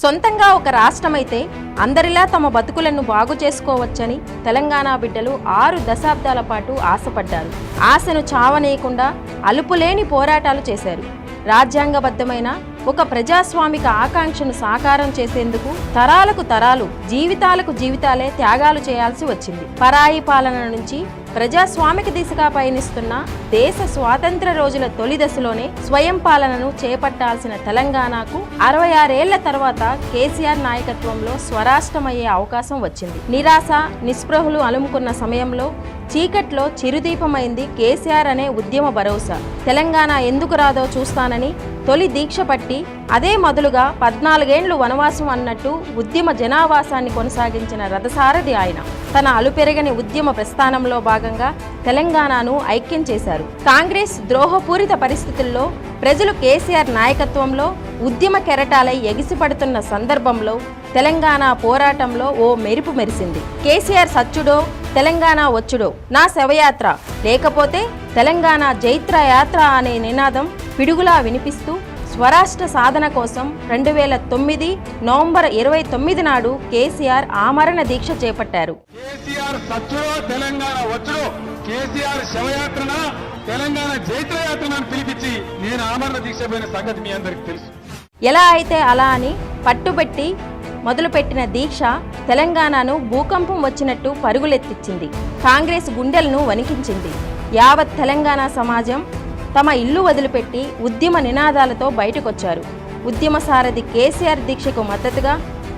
సొంతంగా ఒక రాష్ట్రమైతే అందరిలా తమ బతుకులను బాగు చేసుకోవచ్చని తెలంగాణ బిడ్డలు ఆరు దశాబ్దాల పాటు ఆశపడ్డారు. ఆశను చావనేయకుండా అలుపులేని పోరాటాలు చేశారు. రాజ్యాంగబద్ధమైన ఒక ప్రజాస్వామిక ఆకాంక్షను సాకారం చేసేందుకు తరాలకు తరాలు జీవితాలకు జీవితాలే త్యాగాలు చేయాల్సి వచ్చింది. పరాయి పాలన నుంచి ప్రజాస్వామిక దిశగా పయనిస్తున్న దేశ స్వాతంత్ర రోజుల తొలి దశలోనే స్వయం పాలనను చేపట్టాల్సిన తెలంగాణకు అరవై ఆరేళ్ళ తర్వాత కేసీఆర్ నాయకత్వంలో స్వరాష్ట్రమయ్యే అవకాశం వచ్చింది. నిరాశ నిస్పృహలు అలుముకున్న సమయంలో చీకట్లో చిరుదీపమైంది కేసీఆర్ అనే ఉద్యమ భరోసా. తెలంగాణ ఎందుకు రాదో చూస్తానని తొలి దీక్ష పట్టి అదే మొదలుగా పద్నాలుగేండ్లు వనవాసం అన్నట్టు ఉద్యమ జనావాసాన్ని కొనసాగించిన రథసారథి ఆయన. తన అలుపెరగని ఉద్యమ ప్రస్థానంలో భాగంగా తెలంగాణను ఐక్యం చేశారు. కాంగ్రెస్ ద్రోహపూరిత పరిస్థితుల్లో ప్రజలు కేసీఆర్ నాయకత్వంలో ఉద్యమ కెరటాలై ఎగిసిపడుతున్న సందర్భంలో తెలంగాణ పోరాటంలో ఓ మెరుపు మెరిసింది. కేసీఆర్ సచ్చుడో తెలంగాణ వచ్చుడో నా శవయాత్ర. లేకపోతే తెలంగాణ జైత్ర యాత్ర అనే నినాదం పిడుగులా వినిపిస్తూ స్వరాష్ట్ర సాధన కోసం రెండు వేల తొమ్మిది నవంబర్ ఇరవై తొమ్మిది నాడు కేసీఆర్ ఆమరణ దీక్ష చేపట్టారు. కేసీఆర్ సచ్చుడో తెలంగాణ వచ్చుడో కేసీఆర్ శవయాత్రన తెలంగాణ జైత్రయాత్రను పిలిపించి నేను ఆమరణ దీక్ష పోయిన సంగతి మీ అందరికి తెలుసు. ఎలా అయితే అలా అని పట్టుబెట్టి మొదలుపెట్టిన దీక్ష తెలంగాణను భూకంపం వచ్చినట్టు పరుగులెత్తిచ్చింది. కాంగ్రెస్ గుండెలను వణికించింది. యావత్ తెలంగాణ సమాజం తమ ఇల్లు వదిలిపెట్టి ఉద్యమ నినాదాలతో బయటకొచ్చారు. ఉద్యమ సారథి కేసీఆర్ దీక్షకు మద్దతుగా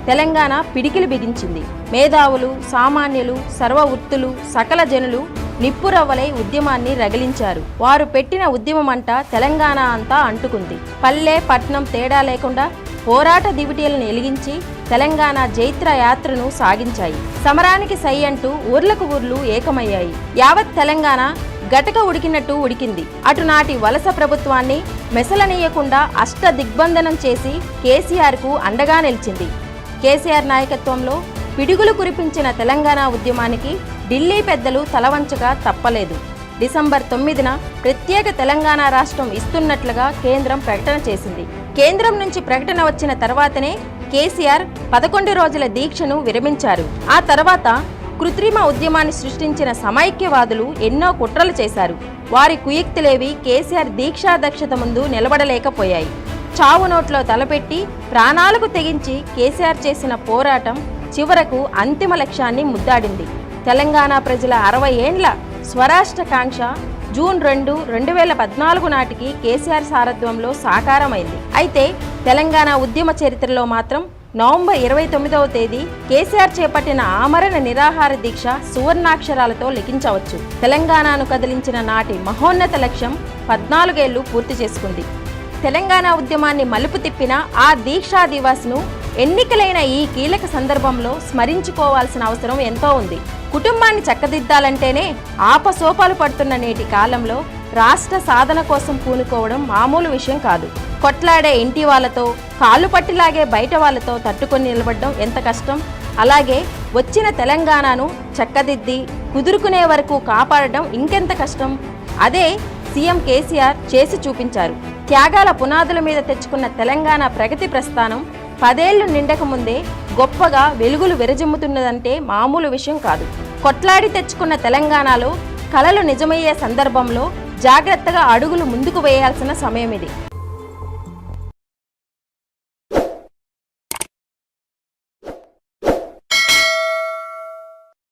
తెలంగాణ పిడికిలు బిగించింది. మేధావులు సామాన్యులు సర్వ వృత్తులు సకల జనులు నిప్పురవ్వలై ఉద్యమాన్ని రగిలించారు. వారు పెట్టిన ఉద్యమమంట తెలంగాణ అంతా అంటుకుంది. పల్లె పట్నం తేడా లేకుండా పోరాట దివిటీలను ఎలిగించి తెలంగాణ జైత్ర యాత్రను సాగించాయి. సమరానికి సై అంటూ ఊర్లకు ఊర్లు ఏకమయ్యాయి. యావత్ తెలంగాణ గటక ఉడికినట్టు ఉడికింది. అటు నాటి వలస ప్రభుత్వాన్ని మెసలనీయకుండా అష్ట దిగ్బంధనం చేసి కేసీఆర్కు అండగా నిలిచింది. కేసీఆర్ నాయకత్వంలో పిడుగులు కురిపించిన తెలంగాణ ఉద్యమానికి ఢిల్లీ పెద్దలు తలవంచగా తప్పలేదు. డిసెంబర్ తొమ్మిదిన ప్రత్యేక తెలంగాణ రాష్ట్రం ఇస్తున్నట్లుగా కేంద్రం ప్రకటన చేసింది. కేంద్రం నుంచి ప్రకటన వచ్చిన తర్వాతనే కేసీఆర్ పదకొండు రోజుల దీక్షను విరమించారు. ఆ తర్వాత కృత్రిమ ఉద్యమాన్ని సృష్టించిన సమైక్యవాదులు ఎన్నో కుట్రలు చేశారు. వారి కుయుక్తులేవి కేసీఆర్ దీక్షాదక్షత ముందు నిలబడలేకపోయాయి. చావు నోట్లో తలపెట్టి ప్రాణాలకు తెగించి కేసీఆర్ చేసిన పోరాటం చివరకు అంతిమ లక్ష్యాన్ని ముద్దాడింది. తెలంగాణ ప్రజల అరవై ఏండ్ల స్వరాష్ట్ర కాంక్ష జూన్ రెండు రెండు వేల పద్నాలుగు నాటికి కేసీఆర్ సారథ్యంలో సాకారమైంది. అయితే తెలంగాణ ఉద్యమ చరిత్రలో మాత్రం నవంబర్ ఇరవై తొమ్మిదవ తేదీ కేసీఆర్ చేపట్టిన ఆమరణ నిరాహార దీక్ష సువర్ణాక్షరాలతో లిఖించవచ్చు. తెలంగాణను కదిలించిన నాటి మహోన్నత లక్ష్యం పద్నాలుగేళ్ళు పూర్తి చేసుకుంది. తెలంగాణ ఉద్యమాన్ని మలుపు తిప్పిన ఆ దీక్షా దివాస్ను ఎన్నికలైన ఈ కీలక సందర్భంలో స్మరించుకోవాల్సిన అవసరం ఎంతో ఉంది. కుటుంబాన్ని చక్కదిద్దాలంటేనే ఆపసోపాలు పడుతున్న నేటి కాలంలో రాష్ట్ర సాధన కోసం పూనుకోవడం మామూలు విషయం కాదు. కొట్లాడే ఇంటి వాళ్ళతో కాళ్ళు పట్టిలాగే బయట వాళ్ళతో తట్టుకొని నిలబడడం ఎంత కష్టం? అలాగే వచ్చిన తెలంగాణను చక్కదిద్ది కుదురుకునే వరకు కాపాడడం ఇంకెంత కష్టం? అదే సీఎం కేసీఆర్ చేసి చూపించారు. త్యాగాల పునాదుల మీద తెచ్చుకున్న తెలంగాణ ప్రగతి ప్రస్థానం పదేళ్ళు నిండక ముందే గొప్పగా వెలుగులు విరజిమ్ముతున్నదంటే మామూలు విషయం కాదు. కొట్లాడి తెచ్చుకున్న తెలంగాణలో కలలు నిజమయ్యే సందర్భంలో జాగ్రత్తగా అడుగులు ముందుకు వేయాల్సిన సమయం ఇది